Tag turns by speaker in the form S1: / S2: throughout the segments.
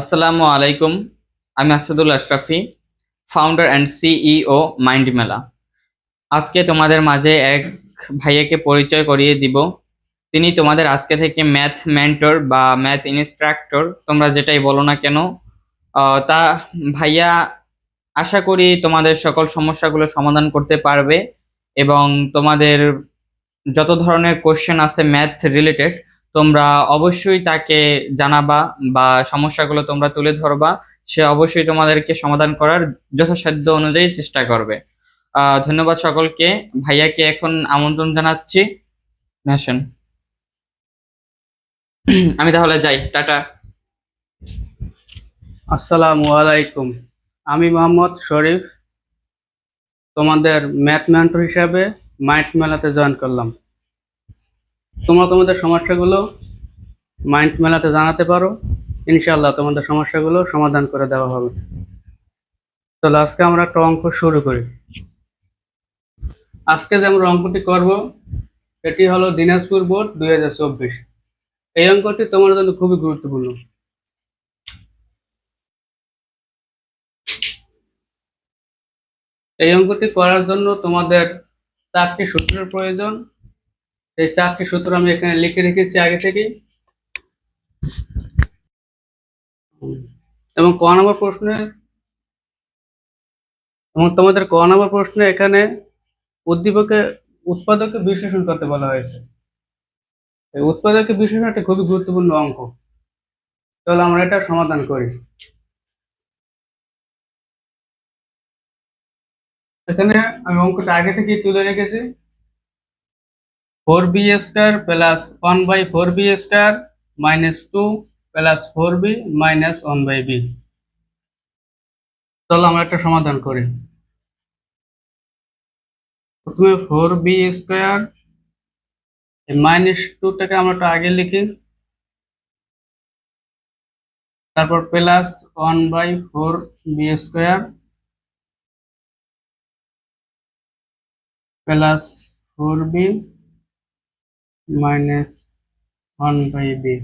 S1: আসসালামু আলাইকুম, আমি Asadul Ashrafi founder and CEO mind Mela আজকে তোমাদের মাঝে এক ভাইয়াকে পরিচয় করিয়ে দিব। তিনি তোমাদের আজকে থেকে ম্যাথ মেন্টর বা ম্যাথ ইনস্ট্রাক্টর তোমরা যেটাই বলো না কেন তা ভাইয়া আশা করি তোমাদের সকল সমস্যাগুলো সমাধান করতে পারবে এবং তোমাদের যত ধরনের কোশ্চেন আছে ম্যাথ রিলেটেড তোমরা অবশ্যই তাকে জানাবা বা সমস্যাগুলো তোমরা তুলে ধরবা। সে অবশ্যই তোমাদেরকে সমাধান করার যথাসাধ্য অনুযায়ী চেষ্টা করবে। ধন্যবাদ সকলকে। ভাইয়াকে এখন আমন্ত্রণ জানাচ্ছি। আসেন। আমি তাহলে যাই। টাটা।
S2: আসসালামু আলাইকুম। আমি মোহাম্মদ শরীফ। তোমাদের ম্যাথ মেন্টর হিসাবে মাইন্ড মেলাতে জয়েন করলাম। তোমরা তোমাদের সমস্যাগুলো মাইন্ড মেলাতে জানাতে পারো। ইনশাল্লাহ তোমাদের সমস্যাগুলো সমাধান করে দেওয়া হবে। তাহলে আজকে আমরা একটা অঙ্ক শুরু করি। আজকে যে আমরা অঙ্কটি করব এটি হলো দিনাজপুর বোর্ড দুই হাজার চব্বিশ। এই অঙ্কটি তোমার জন্য খুবই গুরুত্বপূর্ণ। এই অঙ্কটি করার জন্য তোমাদের চারটি সূত্রের প্রয়োজন। এই চারটি সূত্র আমি এখানে লিখে রেখেছি আগে থেকেই। এবং ক নম্বর প্রশ্নে, এবং তোমাদের ক নম্বর প্রশ্নে এখানে উদ্দীপকে উৎপাদকে বিশ্লেষণ করতে বলা হয়েছে। এই উৎপাদকে বিশ্লেষণ একটা খুবই গুরুত্বপূর্ণ অঙ্ক। তাহলে আমরা এটা সমাধান করি। এখানে আমি অঙ্কটা আগে থেকেই তুলে রেখেছি। Four B square plus one by four B square minus two plus four B minus one by B. চলো আমরা একটা সমাধান করি। প্রথমে ফোর বি স্কোয়ার মাইনাস টুটাকে আমরা একটু আগে লিখি। তারপর plus one by four B square, plus four B minus one by B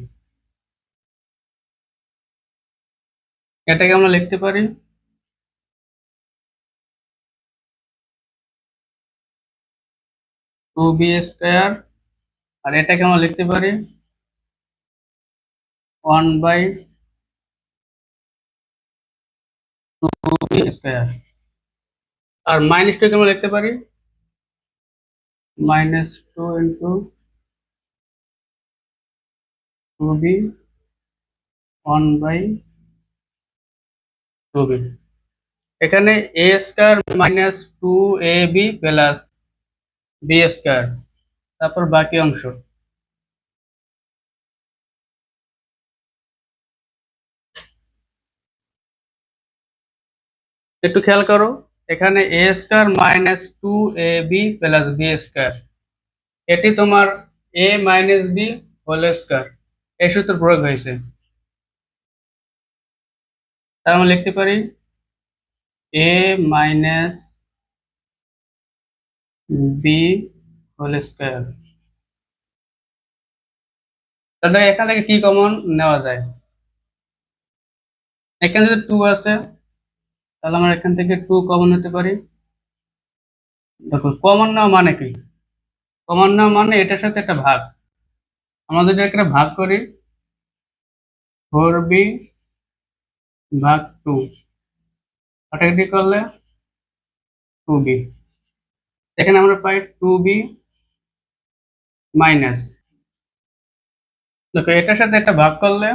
S2: এটাকে আমরা লিখতে পারি টু বি স্কোয়ার আর এটাকে আমরা লিখতে পারি one by two B square R minus টুকে আমরা লিখতে পারি minus 2 into 2b 1 by 2b এখানে a square minus two A B plus B square. তারপর বাকি অংশ। একটু খেয়াল করো, এখানে A square minus two A B plus B square. এটি তোমার A minus B whole square. এই সূত্র প্রয়োগ হয়েছে। তার আমরা লিখতে পারি A minus B whole square তাহলে এখান থেকে কি কমন নেওয়া যায়? এখানে যদি টু আছে, তাহলে আমরা এখান থেকে টু কমন হতে পারি। দেখো কমন নেওয়া মানে কি? কমন নেওয়া মানে এটার সাথে একটা ভাগ। আমরা যদি একটা ভাগ করি ফোর বি ভাগ টু ওটা কি করলে টু বি এখানে আমরা পাই টু বি মাইনাস দেখো, এটার সাথে একটা ভাগ করলে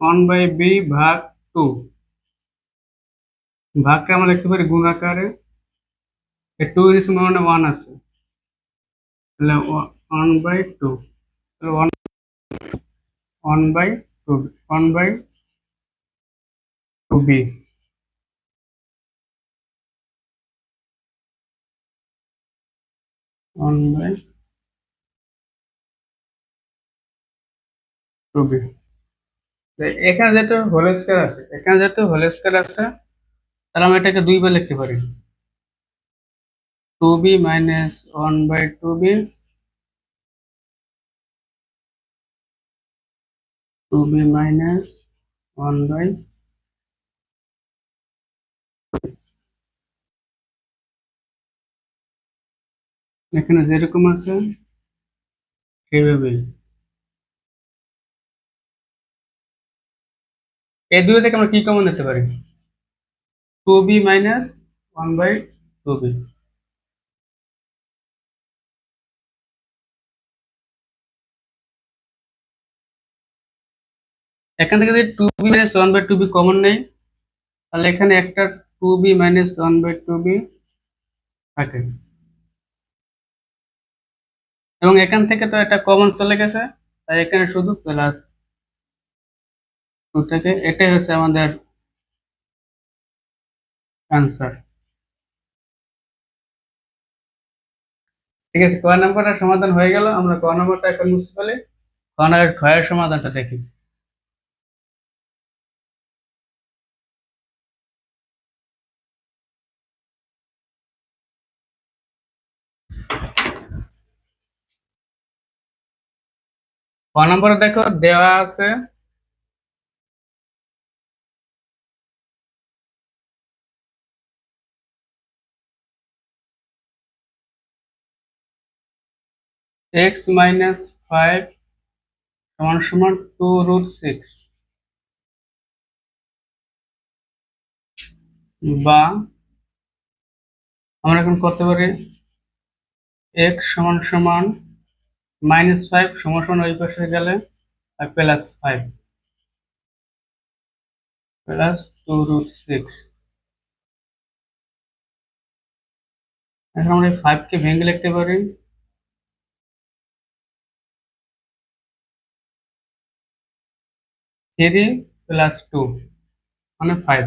S2: ওয়ান বাই বি ভাগ টু ভাগকে আমরা লিখতে পারি গুণাকারে টু এর মানে ওয়ান আছে। তাহলে one by two one one by two one by two B one by two B এখানে যেহেতু হোল স্কয়ার আছে, এখানে যেহেতু হোল স্কয়ার আছে, তাহলে আমরা এটাকে দুইবার লিখতে পারি। Two B minus one by two B two B minus one by এখানে যেরকম আছে সেইভাবেই এই দুই থেকে আমরা কি কমন নিতে পারি? Two B minus one by two B এখান থেকে যদি two B minus one by two B common নেই, তাহলে এখানে একটা two B minus one by two B থাকে। এবং এখান থেকে তো এটা কমন চলে গেছে, তাই এখানে শুধু প্লাস টু থেকে, এটাই হচ্ছে আমাদের অ্যান্সার ঠিক আছে, ক নাম্বারটা সমাধান হয়ে গেল, আমরা ক নাম্বারটা এখন মুছে ফেলি। ক নাম্বার ক্ষয়ের সমাধানটা দেখি। ক নম্বরে দেখো, দেওয়া আছে। এক্স মাইনাস ফাইভ সমান সমান টু রুট সিক্স বা আমরা এখন করতে পারি এক্স সমান সমান মাইনাস ফাইভ সমান ওই পাশে গেলে, আর plus five. Plus two root six. এখন আমরা এই ফাইভকে ভেঙে লিখতে পারি। থ্রি প্লাস টু মানে ফাইভ।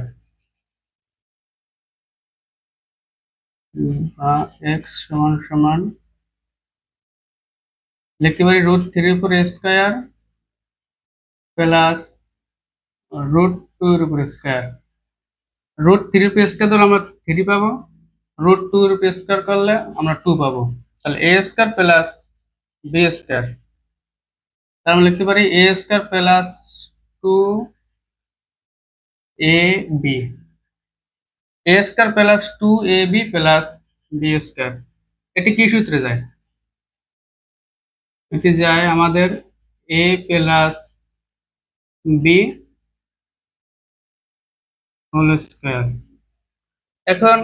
S2: এক্স সমান সমান লিখতে পারি রুট থ্রির উপর স্কোয়ার প্লাস রুট টু এর উপর স্কোয়ার রুট থ্রির উপর স্কোয়ার ধরলে আমরা থ্রি পাবো। রুট টু এর উপর স্কোয়ার করলে আমরা টু পাবো। তাহলে A square plus B square তার আমরা লিখতে পারি A square plus two A B A square plus two A B plus B square এটি কি সূত্রে যায়? এটি যায় আমাদের A plus B whole square এখন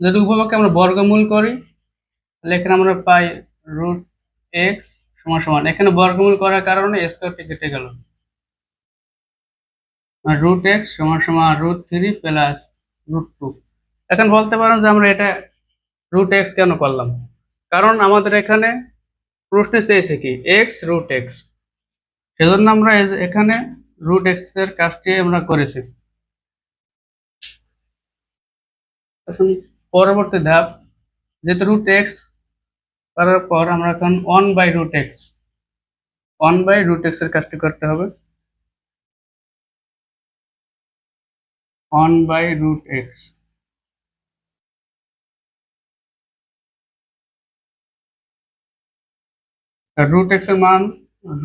S2: যদি উপভোগকে আমরা বর্গমূল করি, তাহলে এখানে আমরা পাই রুট এক্স সমান সমান। এখানে বর্গমূল করার কারণে স্কোয়ারটি কেটে গেল। রুট এক্স সমান সমান root three plus root two এখন বলতে পারেন যে আমরা এটা রুট এক্স কেন করলাম? কারণ আমাদের এখানে প্রশ্নে চেয়েছে কি? এক্স রুট এক্স সেজন্য আমরা এখানে রুট এক্সের কাজটি আমরা করেছি। এখন পরবর্তী ধাপ। যেহেতু রুট এক্স করার পর আমরা এখন one by root X one by root এক্সের কাজটি করতে হবে। One by root X root এক্সের মান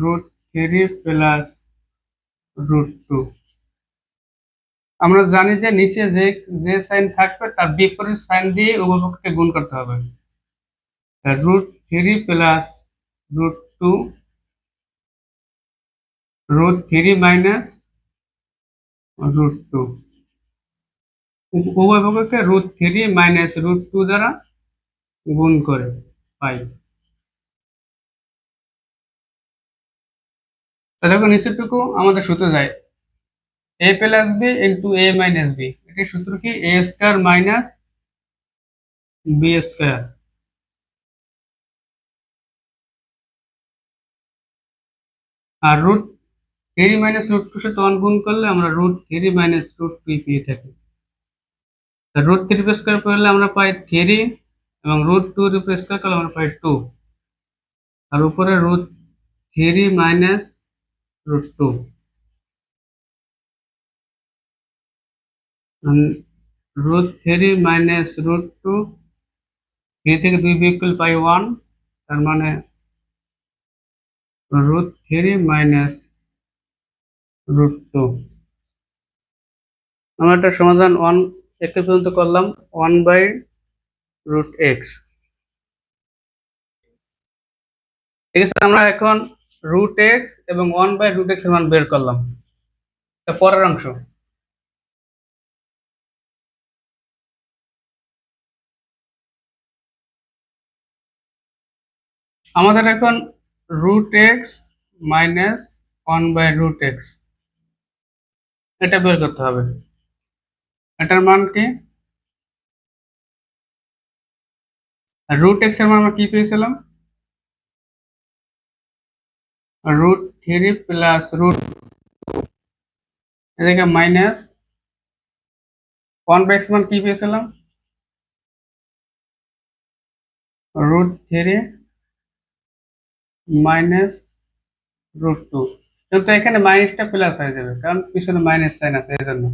S2: root three plus root two আমরা জানি যে নিচে যে যে সাইন থাকবে তার বিপরীত সাইন দিয়ে উভয়পক্ষকে গুণ করতে হবে। Root three plus root two root three minus root two উভয়পক্ষকে root three minus root two দ্বারা গুণ করে পাই। দেখো, নিচেরটুকু আমাদের সূত্র যায়। A plus B into A minus B এটির সূত্র কি? A square minus B square R root three minus root two সাথে ওয়ান গুণ করলে আমরা root three minus root two পেয়ে থাকি। রুট থ্রি স্কোয়ার করলে আমরা পাই থ্রি এবং রুট টু স্কোয়ার করলে আমরা পাই টু আর উপরে root three minus root. Two root three minus root two three থেকে দুই বিয়োগ করলে পাই ওয়ান তার মানে root three minus root two আমরা একটা সমাধান ওয়ান একে পর্যন্ত করলাম ওয়ান বাই রুট এক্স ঠিক আছে, আমরা এখন রুট এক্স এবং ওয়ান বাই রুট এক্সের মান বের করলাম। পরের অংশ। আমাদের এখন root X minus one by root X এটা বের করতে হবে। এটার মান কি? রুট এক্সের মান আমরা কি পেয়েছিলাম? রুট থ্রি প্লাস রুট এদিকে মাইনাস এক্স মান কি পেয়েছিলাম? Root three minus root two কিন্তু এখানে মাইনাসটা প্লাস হয়ে যাবে, কারণ পিছনে মাইনাস সাইন আছে এই জন্য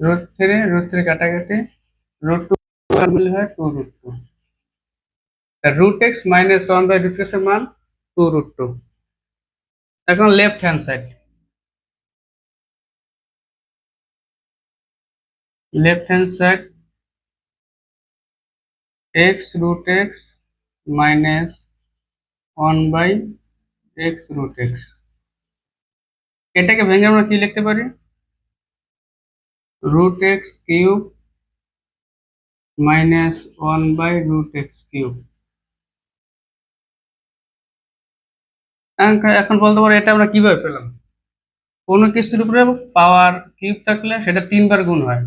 S2: রুট থ্রি রুট থ্রি কাটাকাটি রুট টু মিলে হয় two root two root X minus one by root এক্সের মান টু রুট টু এখন left hand side left hand side X root X minus one by X root X এটাকে ভেঙে আমরা কি লিখতে পারি? Root X cube minus one by root X cube এখন বলতে পারো, এটা আমরা কীভাবে পেলাম? কোনো কিছুর উপরে পাওয়ার কিউব থাকলে সেটা তিনবার গুণ হয়।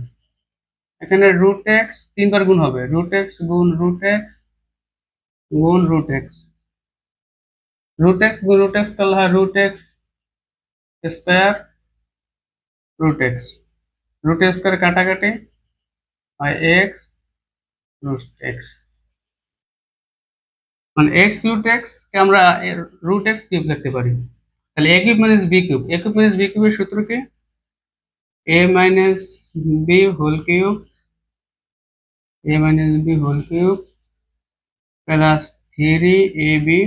S2: এখানে রুট এক্স তিনবার গুণ হবে। রুট এক্স গুণ রুট এক্স গুণ রুট এক্স রুট এক্স গুণ রুট এক্স করলে হয় root X square root X root করে কাটাকাটি হয় এক্স রুট এক্স মানে এক্স রুট এক্স কে আমরা রুট এক্স কিউব লিখতে পারি। তাহলে A cube minus B cube A cube minus B কিউবের সূত্র কি? A minus B whole cube A minus B whole cube plus three A B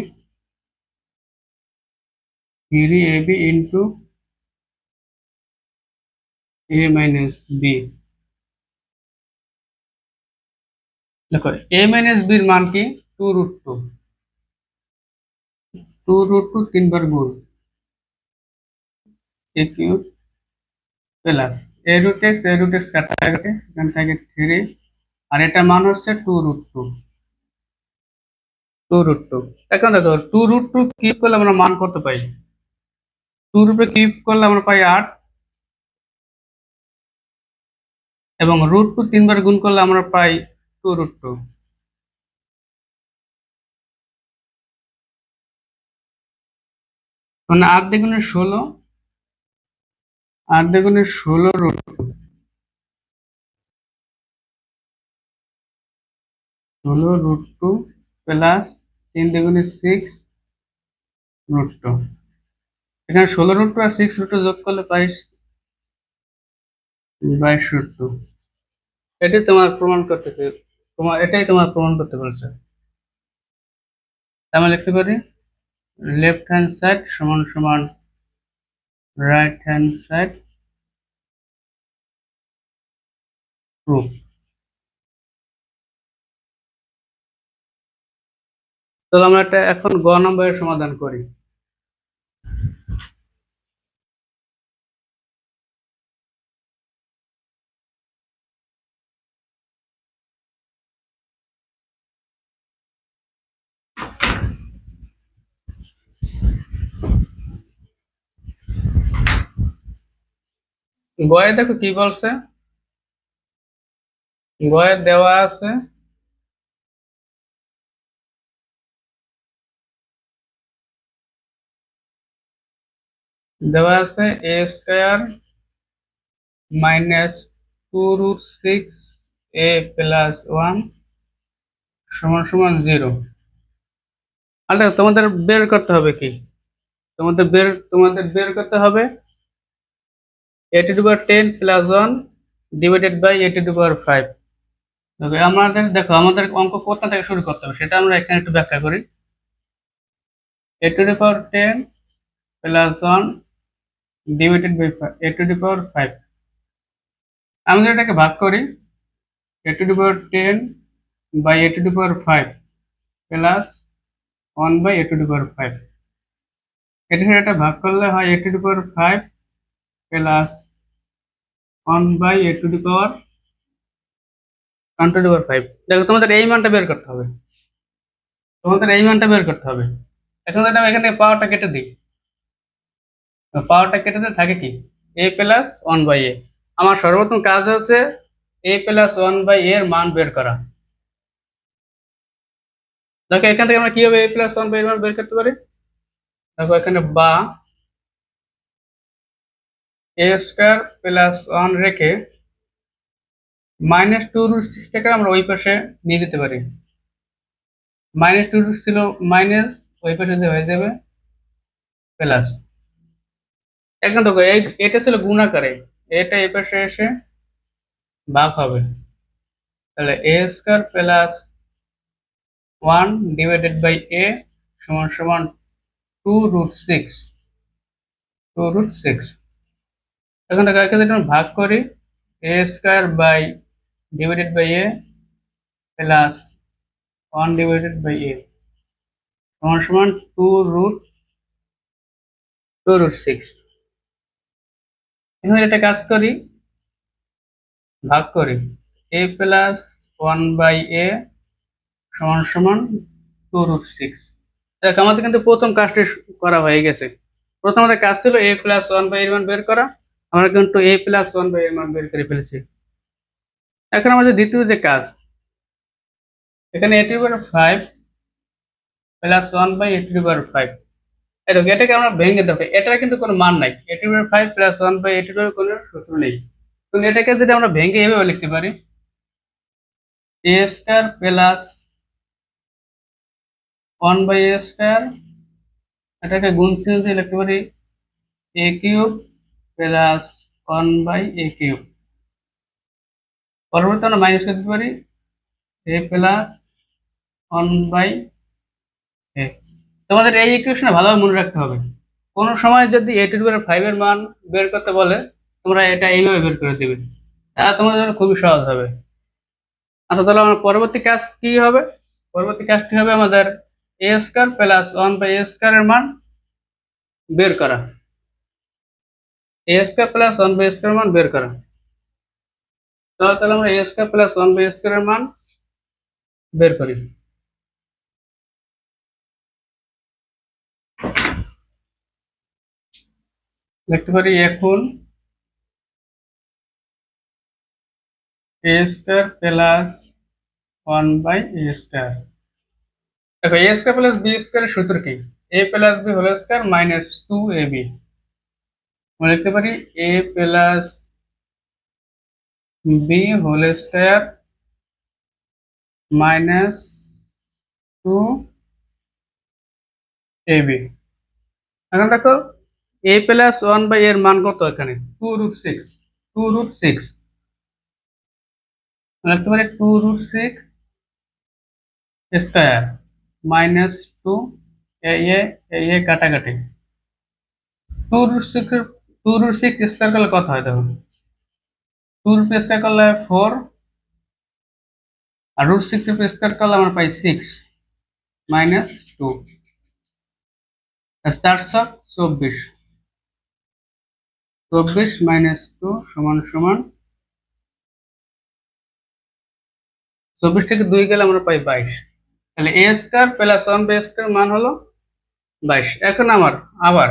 S2: three A B into A minus B দেখো এ minus বির মান কি? Two root two two root two তিনবার গুণ A cube plus A root X A root X কাটাকাটি এখান থেকে three আর এটা মান হচ্ছে two root two two root two এখন দেখো টু রুট টু কিউব করলে আমরা মান কত পাই টু রুটে কিউব করলে আমরা পাই আট। এবং রুট টু তিনবার গুণ করলে আমরা পাই টু রুট টু মানে আট দ্বিগুণে ষোলো, আট দ্বিগুণে ষোলো রুট ষোলো রুট টু প্লাস তিন দ্বিগুণে সিক্স রুট টু। এখানে ষোলো রুট টু আর সিক্স রুট টু যোগ করলে বাইশ বাইশ রুট টু। এটাই তোমার প্রমাণ করতে তোমার এটাই তোমার প্রমাণ করতে বলছে। আমরা লিখতে পারি? লেফট হ্যান্ড সাইড সমান সমান রাইট হ্যান্ড সাইড প্রুফ তাহলে আমরা একটা এখন গ নম্বরের সমাধান করি। গয়ে দেখো কি বলছে? গয়ে দেওয়া আছে। দেওয়া আছে A square minus two root six A plus one সমান সমান জিরো আরে, তোমাদের বের করতে হবে কি? তোমাদের বের তোমাদের বের করতে হবে A to power ten plus one divided by A to power five দেখো, আমাদের দেখো, আমাদের অঙ্ক কোথা থেকে শুরু করতে হবে সেটা আমরা এখানে একটু ব্যাখ্যা করি। A to power ten plus one divided by A to the power five আমি এটাকে ভাগ করি A to the power ten by A to the power five plus one by A to the power five এটা সাথে এটা ভাগ করলে হয় A to the power five plus one by A to the power one to the power five দেখো, তোমাদের এই মানটা বের করতে হবে। তোমাদের এই মানটা বের করতে হবে। এখন আমি এখান থেকে পাওয়ারটা কেটে দিই। পাওয়ারটা কেটে দিলে থাকে কি? A plus one by A আমার সর্বপ্রথম কাজ হচ্ছে এ প্লাস ওয়ান বাই এর মান বের করা। দেখো, এখান থেকে আমরা কীভাবে এ প্লাস ওয়ান বাই এর মান বের করতে পারি? দেখো, এখানে বা এ স্কোয়ার প্লাস ওয়ান রেখে মাইনাস টু রুট সিক্সটাকে আমরা ওই পাশে নিয়ে যেতে পারি। মাইনাস টু রুট ছিল মাইনাস ওই পাশে দিয়ে হয়ে যাবে প্লাস এখন দেখো, এই, এটা ছিল গুণাকারে। এটা এই পাশে এসে ভাগ হবে। তাহলে A square plus one divided by A সমান সমান two root six two root six এখন দেখো একে যদি আমরা ভাগ করি A square by divided by A plus one divided by A সমান সমান two root two root six এখন এটা কাজ করি, ভাগ করি A plus one by A সমান সমান টু রুট সিক্স দেখ, আমাদের কিন্তু প্রথম কাজটি করা হয়ে গেছে। প্রথম আমাদের কাজ ছিল এ প্লাস ওয়ান বাই মান বের করা। আমরা কিন্তু এ প্লাস ওয়ান বাই এর মান বের করে ফেলেছি। এখন আমাদের দ্বিতীয় যে কাজ, এখানে A to five plus one by A to five এটা এটাকে আমরা ভেঙে দেখো, এটার কিন্তু কোনো মান নাই। A to five plus one by A to কোনো সূত্র নেই। কিন্তু এটাকে যদি আমরা ভেঙে এভাবে লিখতে পারি a square plus one by a square এটাকে গুণ চিহ্ন দিয়ে লিখতে পারি a cube plus one by a cube. পরবর্তী আমরা মাইনাস করতে পারি। A plus one by a. তোমাদের এই ইকুয়েশনে ভালোভাবে মনে রাখতে হবে। কোনো সময় যদি এ টু ফাইভ এর মান বের করতে বলে, তোমরা এটা এইভাবে বের করে দেবে। তা তোমাদের জন্য খুবই সহজ হবে। আচ্ছা তাহলে আমার পরবর্তী কাজ কি হবে? পরবর্তী কাজটি হবে? আমাদের a square plus one by a square এর মান বের করা। A square plus one by square মান বের করা। তাহলে আমরা a square plus one by square মান বের করি। লিখতে পারি এখন a square plus one by a square দেখো এ স্কোয়ার প্লাস বি স্কোয়ারের সূত্র কি? A plus b whole square minus two a b আমরা লিখতে পারি a plus b whole square minus two a b এখন দেখো এ প্লাস ওয়ান বাই এর মান কত এখানে two root six two root six লিখতে পারি two root six square minus two a a a a কাটাকাটি two root six two root six square করলে কত হয় দেখো টু রুট স্কোয়ার করলে ফোর আর রুট সিক্স রুট স্কোয়ার করলে আমরা পাই সিক্স মাইনাস টু চারশো চব্বিশ। চব্বিশ মাইনাস টু সমান সমান চব্বিশ থেকে দুই গেলে আমরা পাই বাইশ। তাহলে a square plus one by square মান হলো বাইশ। এখন আমার, আবার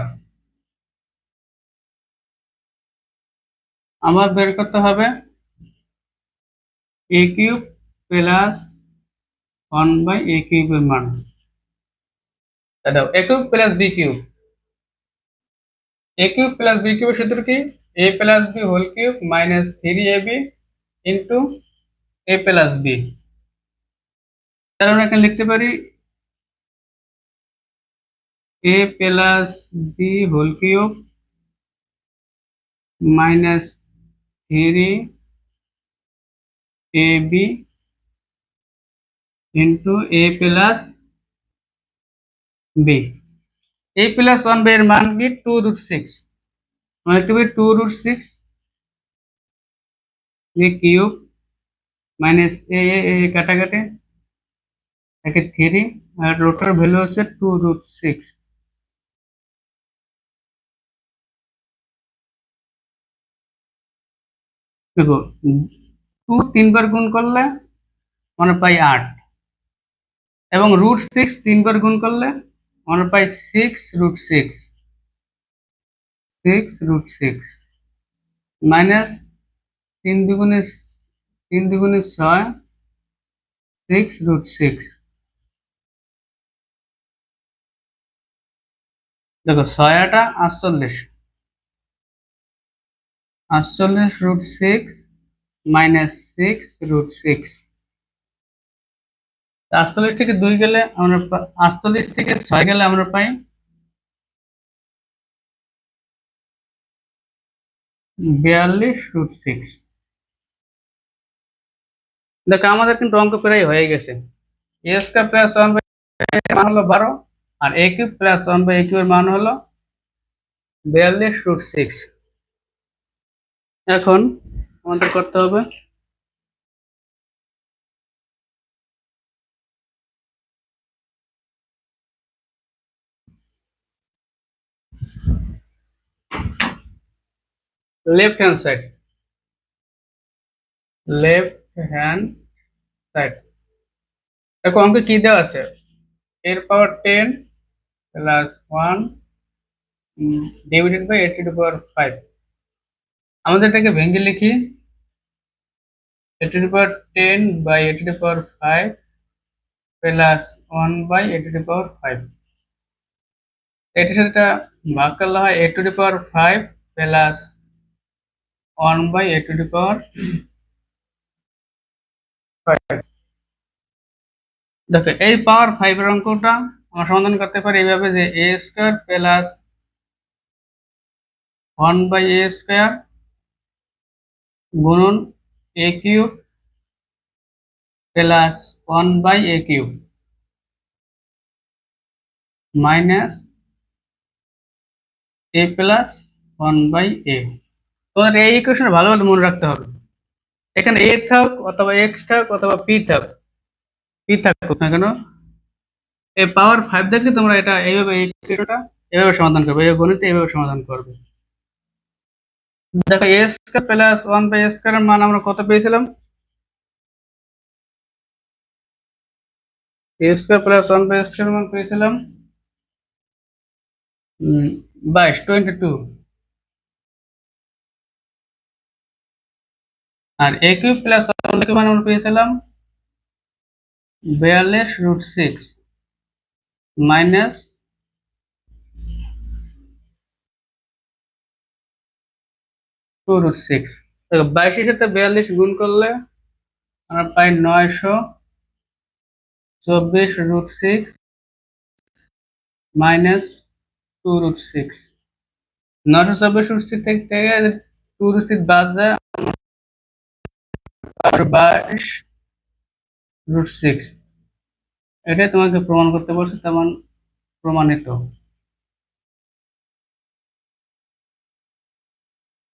S2: আমার বের করতে হবে। A cube plus one by a কিউবের মান। A cube plus b cube a cube plus b কিউবের সূত্র কি? A plus b whole cube minus three a b into a plus b তাহলে আমরা এখানে লিখতে পারি a plus b whole cube minus three a b into a plus b a plus one by এর মান কি টু রুট সিক্স মানে two b two root six a cube minus a a কাটাকাটি। একে থ্রি আর রোটার value হচ্ছে two root six দেখো, টু তিনবার গুণ করলে আমরা পাই আট। এবং রুট সিক্স তিনবার গুণ করলে আমরা পাই six root six. Six root six. Minus তিন দুগুণে তিন দুগুণে ছয়, সিক্স রুট সিক্স। দেখো, ছয় আটা আটচল্লিশ আটচল্লিশ root six minus six root six আটচল্লিশ থেকে দুই গেলে আমরা আটচল্লিশ থেকে ছয় গেলে আমরা পাই বিয়াল্লিশ রুট সিক্স দেখো, আমাদের কিন্তু অঙ্ক প্রায় হয়ে গেছে। A square plus one by মান হলো বারো, আর a cube plus one by a কিউবের মান হলো বিয়াল্লিশ রুট সিক্স এখন আমাদের করতে হবে। Left hand side left hand side দেখো, অঙ্কে কি দেওয়া আছে? এর power ten plus one divided by eighty two power five আমাদের এটাকে ভেঙে লিখি। Eighty two power ten by eighty two power five plus one by eighty two power five এটির সাথে এটা ভাগ করলে হয় a the power five plus one by a the power five দেখো, এই পাওয়ার ফাইভের অঙ্কটা আমরা সমাধান করতে পারি এইভাবে যে a square plus one by a square গুণন a cube plus one by a cube minus a plus one by a তোমাদের এই ইকুয়েশন ভালো ভালো মনে রাখতে হবে। এখানে এ থাক অথবা এক্স থাক অথবা পি থাক পি থাকুক না কেন এই পাওয়ার ফাইভ দেখলে তোমরা এটা এইভাবে এই এভাবে সমাধান করবে, এই গণিত এইভাবে সমাধান করবে। দেখো a square plus one by a স্কোয়ারের মান আমরা কত পেয়েছিলাম a square plus one by square মান পেয়েছিলাম উম, বাইশ টোয়েন্টি টু আর এ কিউব প্লাস মান আমরা পেয়েছিলাম বিয়াল্লিশ root six minus two root six. বাইশের সাথে বিয়াল্লিশ গুণ করলে আমরা পাই নয়শো। চব্বিশ root six minus two root six নয়শো চব্বিশ রুট সিক্স থেকে টু রুট সিক্স বাদ যায় বাইশ রুট সিক্স এটাই তোমাকে প্রমাণ করতে বলছে, তেমন প্রমাণিত।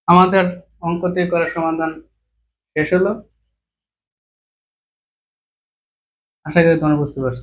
S2: আমাদের অঙ্কটি করার সমাধান শেষ হলো। আশা করি তোমরা বুঝতে পারছ।